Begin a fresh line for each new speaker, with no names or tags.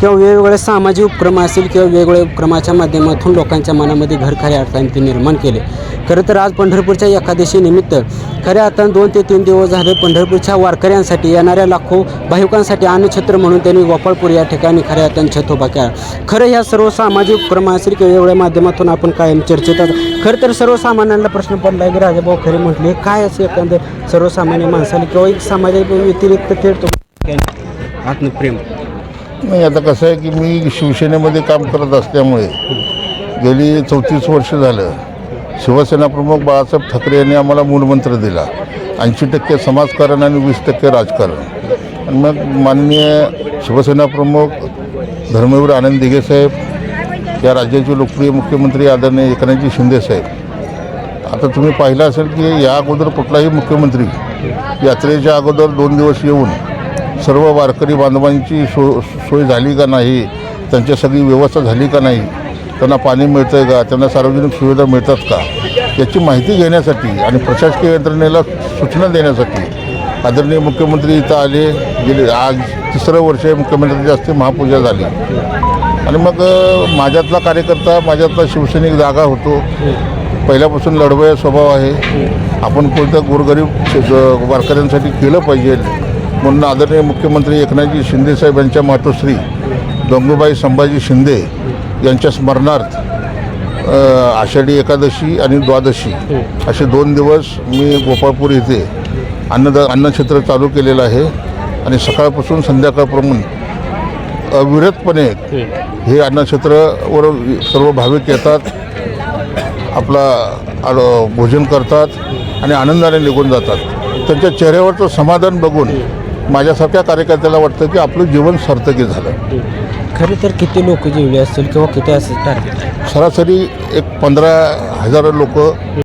किंवा वेगवेगळे सामाजिक उपक्रम असतील किंवा वेगवेगळ्या उपक्रमाच्या माध्यमातून लोकांच्या मनामध्ये घर खऱ्या अर्थाने ते निर्माण केले. खरं तर आज पंढरपूरच्या एकादशीनिमित्त खऱ्या अर्थानं दोन ते तीन दिवस झाले पंढरपूरच्या वारकऱ्यांसाठी येणाऱ्या लाखो भाविकांसाठी अन्नछत्र म्हणून त्यांनी गोपाळपूर या ठिकाणी खऱ्या अर्थानं छत उभा केला. खरं ह्या सर्व सामाजिक उपक्रम असतील किंवा वेगवेगळ्या माध्यमातून आपण कायम चर्चेत खरं तर सर्वसामान्यांना प्रश्न पडला आहे की राजाभाऊ खरे म्हटले काय असं एखादं सर्वसामान्य माणसाने किंवा एक समाजाच्या व्यतिरिक्त थेट आत्मप्रेम
नाही आता कसं आहे की मी शिवसेनेमध्ये काम करत असल्यामुळे गेली चौतीस वर्ष झालं. शिवसेना प्रमुख बाळासाहेब ठाकरे यांनी आम्हाला मूलमंत्र दिला. ऐंशी टक्के समाजकारण आणि वीस टक्के राजकारण. आणि मग माननीय शिवसेना प्रमुख धर्मवीर आनंद दिघे साहेब या राज्याचे लोकप्रिय मुख्यमंत्री आदरणीय एकनाथजी शिंदे साहेब. आता तुम्ही पाहिलं असेल की या अगोदर कुठलाही मुख्यमंत्री यात्रेच्या अगोदर दोन दिवस येऊन सर्व वारकरी बांधवांची सो सोय झाली का नाही? त्यांची सगळी व्यवस्था झाली का नाही? त्यांना पाणी मिळतं आहे का? त्यांना सार्वजनिक सुविधा मिळतात का? याची माहिती घेण्यासाठी आणि प्रशासकीय यंत्रणेला सूचना देण्यासाठी आदरणीय मुख्यमंत्री इथं आले. गेले आज तिसरं वर्ष मुख्यमंत्र्यांच्या मुख्यमंत्र्यांची असते महापूजा झाली. आणि मग माझ्यातला कार्यकर्ता माझ्यातला शिवसैनिक जागा होतो. पहिल्यापासून लढवया स्वभाव आहे. आपण कोणत्या गोरगरीब वारकऱ्यांसाठी केलं पाहिजे? म्हणून आदरणीय मुख्यमंत्री एकनाथजी शिंदेसाहेब यांच्या मातोश्री गंगूबाई संभाजी शिंदे यांच्या स्मरणार्थ आषाढी एकादशी आणि द्वादशी असे दोन दिवस मी गोपाळपूर येथे अन्नद अन्नक्षेत्र चालू केलेलं आहे. आणि सकाळपासून संध्याकाळपर्यंत अविरतपणे हे. अन्नक्षेत्रावर सर्व भाविक येतात आपला भोजन करतात आणि आनंदाने निघून जातात. त्यांच्या चेहऱ्यावरचं समाधान बघून माझ्यासारख्या कार्यकर्त्याला वाटतं की आपलं जीवन सार्थकी झालं.
खरं तर किती लोक जेवले असतील किंवा किती असं टार्गेट
सरासरी एक पंधरा हजार लोक